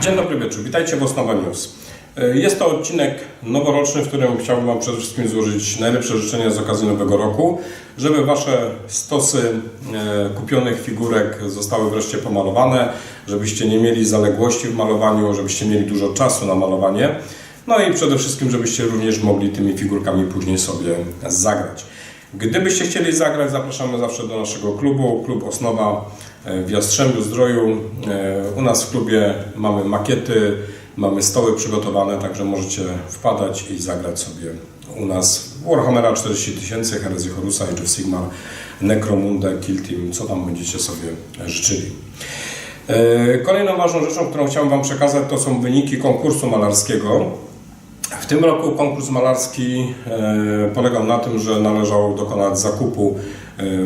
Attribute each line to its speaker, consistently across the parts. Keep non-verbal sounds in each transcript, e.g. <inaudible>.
Speaker 1: Dzień dobry wieczór, witajcie w Osnowa News. E, Jest to odcinek noworoczny, w którym chciałbym Wam przede wszystkim złożyć najlepsze życzenia z okazji Nowego Roku, żeby Wasze stosy e, kupionych figurek zostały wreszcie pomalowane, żebyście nie mieli zaległości w malowaniu, żebyście mieli dużo czasu na malowanie, no i przede wszystkim, żebyście również mogli tymi figurkami później sobie zagrać. Gdybyście chcieli zagrać, zapraszamy zawsze do naszego klubu, klub Osnowa w Jastrzębiu Zdroju. E, U nas w klubie mamy makiety, mamy stoły przygotowane, także możecie wpadać i zagrać sobie u nas Warhammera 40 tysięcy, Herezję Horusa, Age of Sigmar, Necromundę, Kill Team, co tam będziecie sobie życzyli. E, Kolejną ważną rzeczą, którą chciałem Wam przekazać, to są wyniki konkursu malarskiego. W tym roku konkurs malarski e, polegał na tym, że należało dokonać zakupu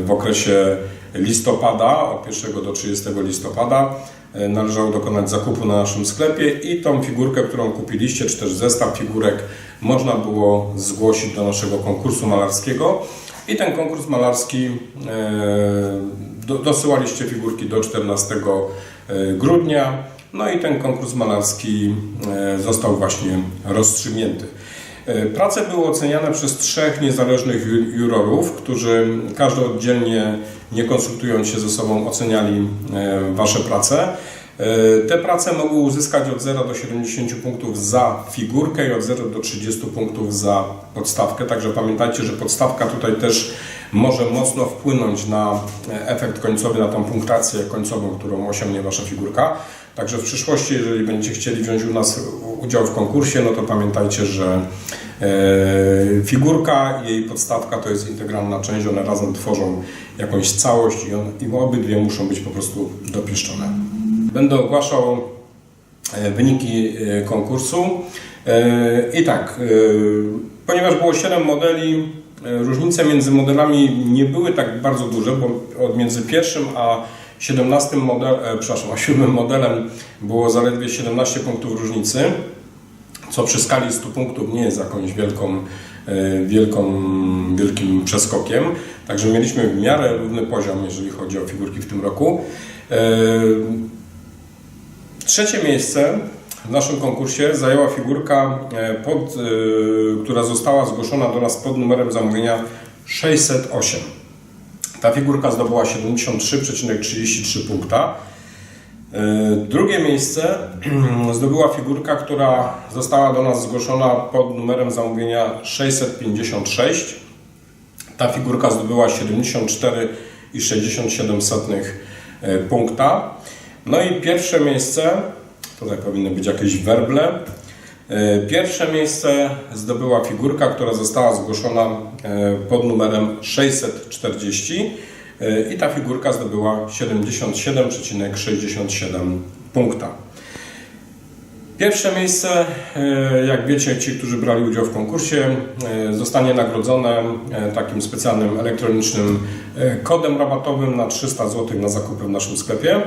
Speaker 1: w okresie listopada, od 1 do 30 listopada. E, Należało dokonać zakupu na naszym sklepie i tą figurkę, którą kupiliście, czy też zestaw figurek, można było zgłosić do naszego konkursu malarskiego. I ten konkurs malarski e, do, dosyłaliście figurki do 14 grudnia. No i ten konkurs malarski e, został właśnie rozstrzygnięty. E, Prace były oceniane przez trzech niezależnych ju- jurorów, którzy każdy oddzielnie, nie konsultując się ze sobą, oceniali e, Wasze prace. E, Te prace mogły uzyskać od 0 do 70 punktów za figurkę i od 0 do 30 punktów za podstawkę. Także pamiętajcie, że podstawka tutaj też może mocno wpłynąć na e, efekt końcowy, na tą punktację końcową, którą osiągnie Wasza figurka. Także w przyszłości, jeżeli będziecie chcieli wziąć u nas udział w konkursie, no to pamiętajcie, że e, figurka i jej podstawka to jest integralna część, one razem tworzą jakąś całość i, on, i obydwie muszą być po prostu dopieszczone. Będę ogłaszał e, wyniki konkursu. I tak, ponieważ było 7 modeli, różnice między modelami nie były tak bardzo duże, bo między pierwszym a 17 model, e, przepraszam, a 7 modelem było zaledwie 17 punktów różnicy, co przy skali 100 punktów nie jest jakąś wielką, e, wielką, wielkim przeskokiem. Także mieliśmy w miarę równy poziom, jeżeli chodzi o figurki w tym roku. E, Trzecie miejsce w naszym konkursie zajęła figurka, e, pod, e, która została zgłoszona do nas pod numerem zamówienia 608. Ta figurka zdobyła 73,33 punkta. E, Drugie miejsce <clears throat> zdobyła figurka, która została do nas zgłoszona pod numerem zamówienia 656. Ta figurka zdobyła 74,67 e, punkta. No i pierwsze miejsce, tutaj powinny być jakieś werble. E, Pierwsze miejsce zdobyła figurka, która została zgłoszona e, pod numerem 640 e, i ta figurka zdobyła 77,67 punkta. Pierwsze miejsce, jak wiecie, ci, którzy brali udział w konkursie, zostanie nagrodzone takim specjalnym elektronicznym kodem rabatowym na 300 zł na zakupy w naszym sklepie.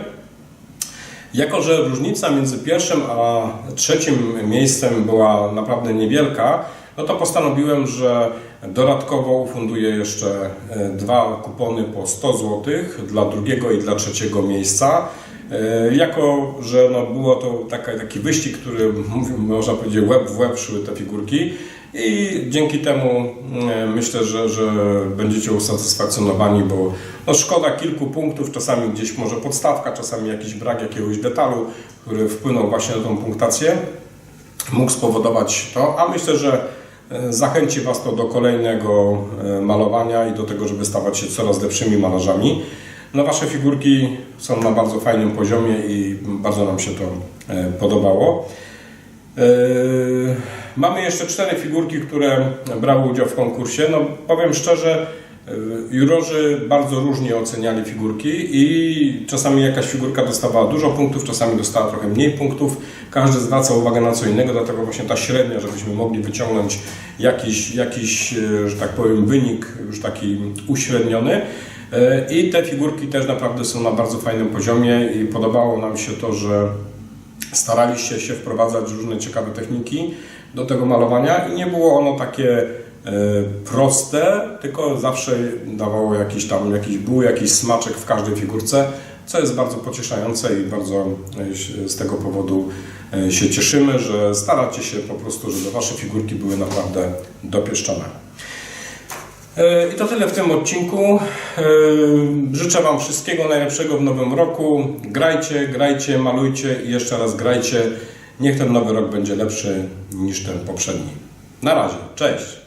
Speaker 1: Jako, że różnica między pierwszym a trzecim miejscem była naprawdę niewielka, no to postanowiłem, że dodatkowo ufunduję jeszcze e, dwa kupony po 100 zł dla drugiego i dla trzeciego miejsca. E, Jako, że no było to taka, taki wyścig, który można powiedzieć łeb w łeb szły te figurki i dzięki temu e, myślę, że, że będziecie usatysfakcjonowani, bo no szkoda kilku punktów, czasami gdzieś może podstawka, czasami jakiś brak jakiegoś detalu, który wpłynął właśnie na tą punktację, mógł spowodować to, a myślę, że e, zachęci Was to do kolejnego e, malowania i do tego, żeby stawać się coraz lepszymi malarzami. No Wasze figurki są na bardzo fajnym poziomie i bardzo nam się to podobało. Yy, Mamy jeszcze cztery figurki, które brały udział w konkursie. No, powiem szczerze, yy, jurorzy bardzo różnie oceniali figurki i czasami jakaś figurka dostawała dużo punktów, czasami dostała trochę mniej punktów. Każdy zwraca uwagę na co innego, dlatego właśnie ta średnia, żebyśmy mogli wyciągnąć jakiś, jakiś yy, że tak powiem, wynik już taki uśredniony. I te figurki też naprawdę są na bardzo fajnym poziomie i podobało nam się to, że staraliście się wprowadzać różne ciekawe techniki do tego malowania i nie było ono takie e, proste, tylko zawsze dawało jakiś tam, jakiś był jakiś smaczek w każdej figurce, co jest bardzo pocieszające i bardzo e, z tego powodu e, się cieszymy, że staracie się po prostu, żeby Wasze figurki były naprawdę dopieszczone. E, I to tyle w tym odcinku. E, Życzę Wam wszystkiego najlepszego w nowym roku. Grajcie, grajcie, malujcie i jeszcze raz grajcie. Niech ten nowy rok będzie lepszy niż ten poprzedni. Na razie, cześć!